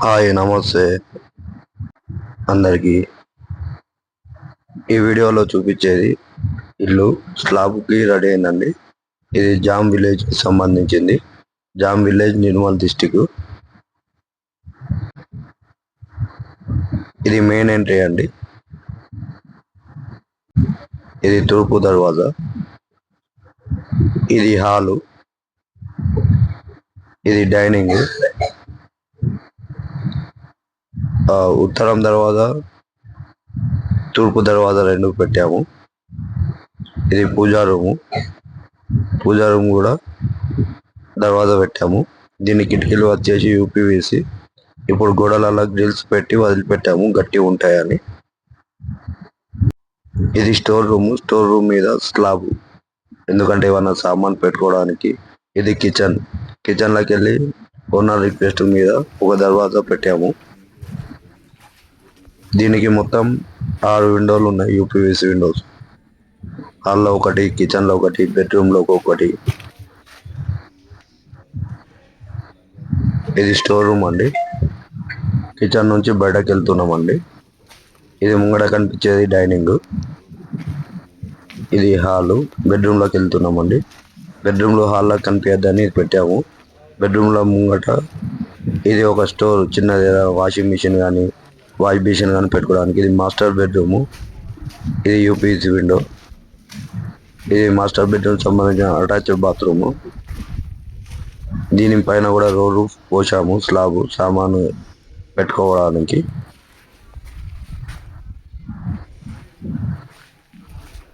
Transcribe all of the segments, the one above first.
Hi నమస్తే. అందరికీ ఈ వీడియోలో చూపించేది ఇల్లు స్లాబ్కి రెడీ అయిందండి. ఇది జామ్ విలేజ్ సంబంధించింది. Jam village Nirmal district. ఇది మెయిన్ ఎంట్రీ అండి. ఇది తూర్పు దర్వాజా. ఇది హాలు. ఇది డైనింగ్. ఉత్తరం దర్వాజా తూర్పు దర్వాజా రెండు పెట్టాము. ఇది పూజా రూము. పూజా రూమ్ కూడా దర్వాజా పెట్టాము. దీని కిటికీలు వచ్చేసి యూపీవీసి ఇప్పుడు గోడలలో గ్రిల్స్ పెట్టి వదిలిపెట్టాము. గట్టి ఉంటాయని. ఇది స్టోర్ రూమ్. స్టోర్ రూమ్ మీద స్లాబ్. ఎందుకంటే ఏమన్నా సామాన్ పెట్టుకోవడానికి ఇది కిచెన్. కిచెన్లోకి వెళ్ళి ఓనర్ రిక్వెస్ట్ మీద ఒక దర్వాజా పెట్టాము. దీనికి మొత్తం ఆరు విండోలు ఉన్నాయి యూపీవీసీ విండోస్. హాల్లో ఒకటి కిచెన్లో ఒకటి బెడ్రూమ్లో ఒకటి. ఇది స్టోర్ రూమ్ అండి. కిచెన్ నుంచి బయటకు వెళ్తున్నామండి. ఇది ముంగడ కనిపించేది డైనింగ్. ఇది హాలు. బెడ్రూమ్లోకి వెళ్తున్నామండి. బెడ్రూమ్లో హాల్లో కనిపించద్దని పెట్టాము. బెడ్రూమ్లో ముంగట ఇది ఒక స్టోర్ చిన్నది వాషింగ్ మిషన్ కానీ వాష్ బేసిన్ కానీ పెట్టుకోవడానికి ఇది మాస్టర్ బెడ్రూమ్ ఇది యూపీసీ విండో ఇది మాస్టర్ బెడ్రూమ్ సంబంధించిన అటాచ్డ్ బాత్రూమ్ దీని పైన కూడా రోడ్ పోసాము స్లాబ్ సామాను పెట్టుకోవడానికి.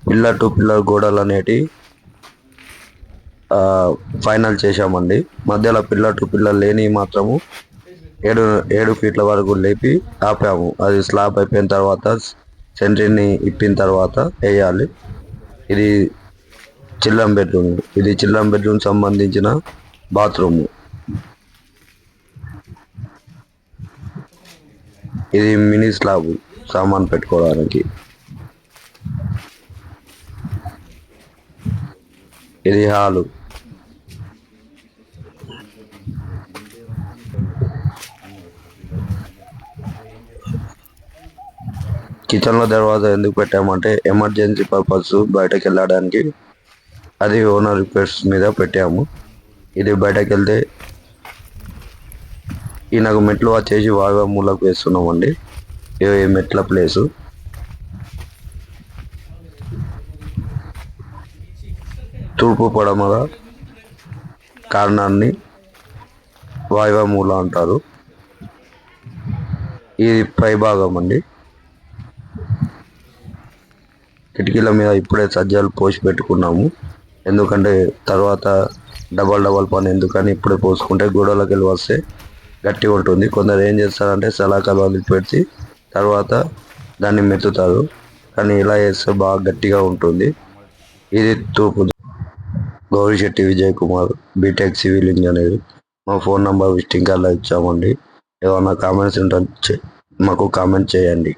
పిల్లర్ టు పిల్లర్ గోడలు అనేటి ఫైనల్ చేశామండి. మధ్యలో పిల్లర్ టు పిల్లర్ లేని మాత్రము ఏడు ఏడు ఫీట్ల వరకు లేపి ఆపాము. అది స్లాబ్ అయిపోయిన తర్వాత సెంట్రీని ఇప్పిన తర్వాత వేయాలి. ఇది చిల్లం బెడ్రూమ్. ఇది చిల్లం బెడ్రూమ్ సంబంధించిన బాత్రూమ్. ఇది మినీ స్లాబ్ సామాన్ పెట్టుకోవడానికి. ఇది హాలు. కిచెన్లో దర్వాజా ఎందుకు పెట్టామంటే ఎమర్జెన్సీ పర్పస్ బయటకు వెళ్ళడానికి అది ఓనర్ రిక్వెస్ట్ మీద పెట్టాము. ఇది బయటకు వెళ్తే నాకు మెట్లు వచ్చేసి వాగా మూలకు వేస్తున్నామండి. ఇది మెట్ల ప్లేసు. తూర్పు పడమల కారణాన్ని వాయువ మూల అంటారు. ఇది పై భాగం అండి. కిటికీల మీద ఇప్పుడే సజ్జాలు పోసి పెట్టుకున్నాము. ఎందుకంటే తర్వాత డబల్ డబల్ పని ఎందుకని ఇప్పుడే పోసుకుంటే గోడలకి వెళ్ళి వస్తే గట్టిగా ఉంటుంది. కొందరు ఏం చేస్తారంటే సలాకాలు వదిలిపెట్టి తర్వాత దాన్ని మెత్తుతారు. కానీ ఇలా చేస్తే బాగా గట్టిగా ఉంటుంది. ఇది తూపు Gourishetti Vijay Kumar BTech civil engineer. మా ఫోన్ నంబర్ విజిటింగ్ కార్డులో ఇచ్చామండి. ఏమన్నా కామెంట్స్ ఉంటే మాకు కామెంట్ చేయండి.